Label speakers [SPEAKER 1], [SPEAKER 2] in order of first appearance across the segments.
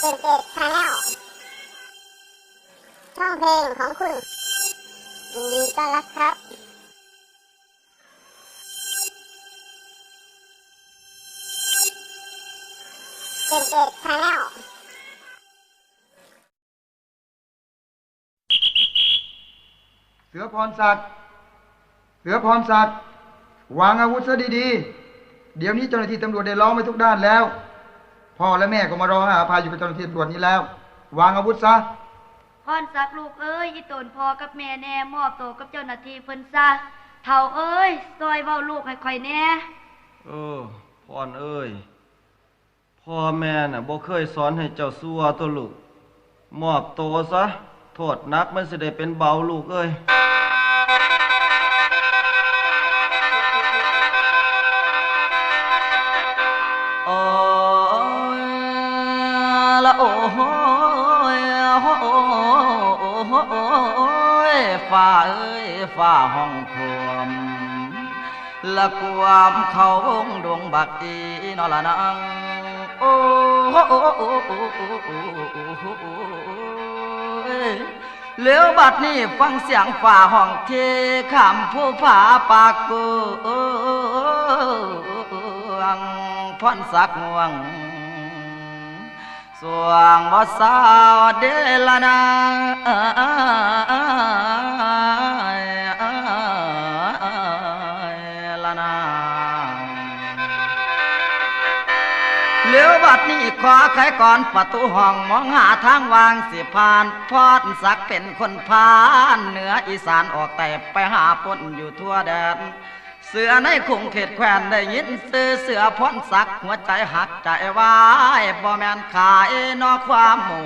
[SPEAKER 1] 77ชาแนลช่องเพลงของคุณยินดีต้อนรับครับเจ็ดเจ็ดชาแนล
[SPEAKER 2] เสือพรสัตดิ์เสือพรสัตดิ์วางอาวุธซะดีๆ เดี๋ยวนี้เจ้าหน้าที่ตำรวจได้ล้อมไปทุกด้านแล้ว พ่อและแม่ก็มารอให้อภัยอยู่กับเจ้าหน้าที่ตำรวจนี้แล้ว วางอาวุธซะ
[SPEAKER 3] พรสักลูกเอ้ยอีตนพอกับแม่แน่มอบตัวกับเจ้าหน้าที่เพิ่นซะเฒ่าเอ้ยซอยเว้าลูกให้ข่อยแน่
[SPEAKER 4] เออพรเอ้ยพ่อแม่น่ะบ่เคยสอนให้เจ้าสัวตัวลูกมอบโตวซะโทษหนักมันสิได้เป็นเบาลูกเอ้ย
[SPEAKER 5] ยฝ่าเอ้ยฝ่าห้องครวมละความเขาวงดวงบักอีนอละนังโอ้เลี้ยวบัดนี้ฟังเสียงฝ่าห้องเทขำผู้ผาปากกูงพรสักงวง สวงบ่สาวเดลนาลนาเลียวบัดนี้ขอไขก่อนประตูห้องมองหาทางวางสิผ่านพอดสักเป็นคนพานเหนืออีสานออกแต่ไปหาปนอยู่ทั่วแดน เสือในคงเขตแควนได้ยินซื้อเสือพ้นสักหัวใจหักใจวายบ่แมนขายนอความหมู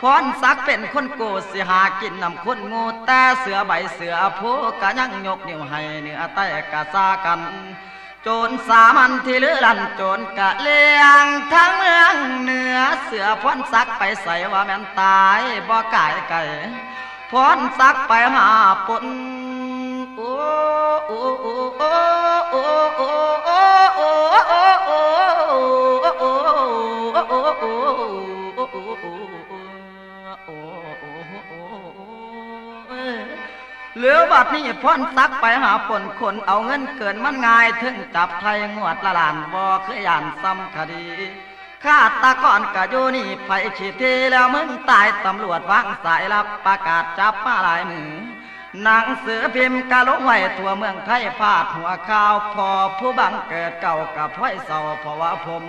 [SPEAKER 5] พ้นสักเป็นคนโกสิหากินนำคนงูแต่เสือใบเสือผู้กะยังยกนิ้วให้เนื้อใต้กะซากัน โจรสามัญที่ลือลันโจรกะเลียงทั้งเมืองเหนือเสือพ้นสักไปใส่ว่าแม่นตายบ่กายไก่พ้นสักไปหาปนโอ้ เหลือบัดนี้พ่นซักไปหาผลคนเอาเงินเกินมันง่ายถึงจับไทยงวดละลานบ่คือยานซ้ำคดีข้าตะก่อนกะโยนี่ไผฉีดทีแล้วมึงตายตำรวจวางสายรับประกาศจับมาหลายมือ หนังสือพิมพ์กะลงไว้ทั่วเมืองไทยพาดหัวข่าวพอผู้บังเกิดเก่ากับพ่อยเศร้าเพราะว่าผม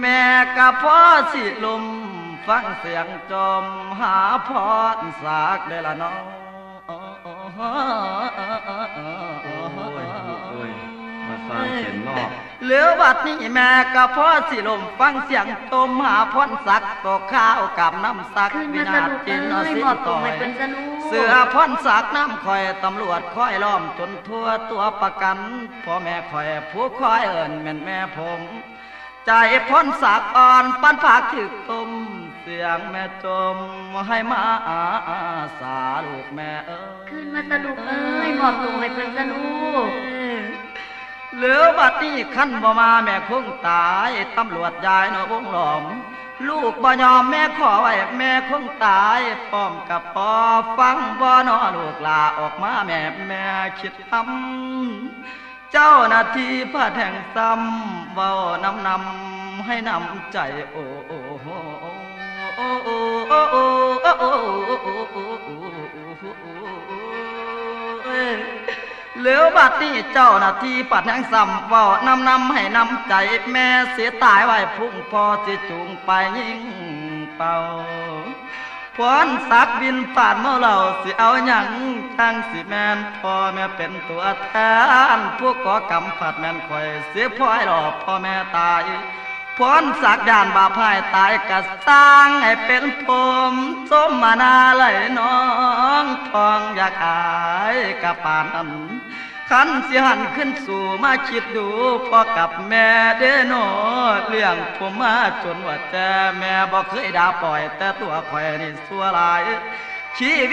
[SPEAKER 5] แม่กับพ่อสิลมฟังเสียงจมหาพรสากได้ละน้อง
[SPEAKER 4] เห
[SPEAKER 5] ลือบัดนี้แม่กับพ่อสิลมฟังเสียงจมหาพรสักตกข้าวกับน้ำสักวินา
[SPEAKER 3] ลูก
[SPEAKER 5] จิ
[SPEAKER 3] เอ้
[SPEAKER 5] น
[SPEAKER 3] ย
[SPEAKER 5] สิ
[SPEAKER 3] มต่
[SPEAKER 5] อย
[SPEAKER 3] เสื
[SPEAKER 5] อพ่นสากน้ำคอยตำรวจคอยล้อมจนทั่วตัวประกันพ่อแม่คอยผู้คอยเอิญแม่นแม่ผม ใจพ้นสากอ่อนปันผากถึกตุมเสียงแม่จมให้มาอาสาลูกแม่เอ้ย
[SPEAKER 3] ขึ้นมาสลูกเอ้ยมอบตัวให้เพิ่นซะลูก
[SPEAKER 5] เหลือบัดนี้ขั้นบ่มาแม่คงตายตำรวจยายนาะวงหลอม ลูกบ่ยอมแม่ขอไว้แม่คงตายป้อมกับปอฟังบ่นอลูกลาออกมาแม่แม่คิดทำเจ้าหน้าที่พระแทงซ้ำเว้านำนำให้นำใจโอ้โอ้โอ้โอ้โอ้โอ้โอ้โอ้โอ้โอ้โอ้โอ้ เหลือบัดนี้เจ้าหน้าที่ปัดแห่งซ้ำว้านำนำให้นำใจแม่เสียตายไว้พุ่งพอสิจูงไปยิงเป่าพรสักบินผ่านเมื่อเราสิเอาหยังจังสิแมนพ่อแม่เป็นตัวแทนผู้ก่อกรรมผัดแม่นคอยเสียพ่อยหลอกพ่อแม่ตาย พรสักด่านบาพายตายกะสร้างให้เป็นผมสมมานาเลยน้องทองอยากอายกับปานนั้นขันสิหันขึ้นสู่มาคิดดูพ่อกับแม่เด้อโนเลี้ยงผมมาจนว่าแต่แม่บอกเคยด่าปล่อย แต่ตัวข่อยนี่สัวหลายชีวิต